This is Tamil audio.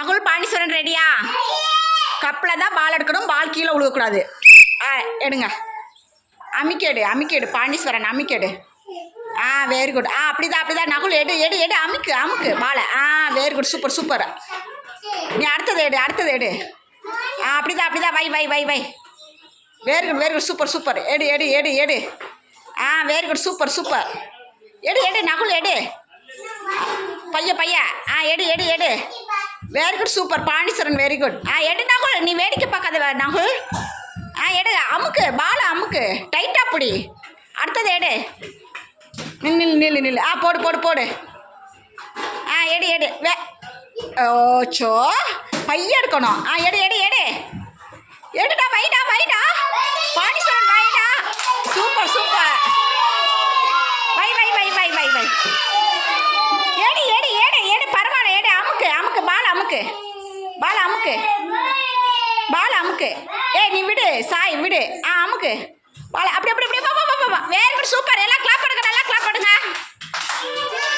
நகுல் பாண்டீஸ்வரன் ரெடியா கப்பில் தான் பால் எடுக்கணும் பால் கீழே விழுகக்கூடாது ஆ எடுங்க. அமிக்கேடு அமிக்கேடு பாண்டீஸ்வரன் அமிக்கேடு ஆ வெரி குட் ஆ அப்படிதான் அப்படிதான். நகுல் எடு எடு எடு அமுக்கு அமுக்கு பாலை ஆ வெரி குட் சூப்பர் சூப்பர் நீ அடுத்தது எடு அடுத்தது எடு. ஆ அப்படிதான் அப்படிதான். வை வை வை வை. Very good very good super super எடு எடு எடு எடு. ஆ வெரி குட் சூப்பர் சூப்பர் எடு எடு நகுல் எடு. பைய பைய. ஆ எடு எடு எடு. Very good super Pandeeswaran very good ஆ எடு நகுல் நீ வேடிக்கை பார்க்காத வே- நகுல் ஆ எடு. அமுக்கு பால அமுக்கு. டைட்டாக பிடி. அடுத்தது எடு. நில் நில் நில் நில். ஆ போடு போடு போடு. ஆ எடு எடு. வே ஓச்சோ. பைய எடுக்கணும். ஆ எடு எடு எடு. எடுடா வைடா வைடா பாண்டீஸ்வரன் வைடா சூப்பர் சூப்பர் வை வை வை வை வை வை எடு எடு எடு எடு பரவாயில்ல எடு அமுக்கு அமுக்கு பால் அமுக்கு பாலா அமுக்கு. பாலா அமுக்கு. ஏய் நீ விடு. சாய் விடு. ஆ அமுக்கு. பால் அப்படி அப்படி அப்படி வா வா வா வா வேறு சூப்பர் எல்லாம்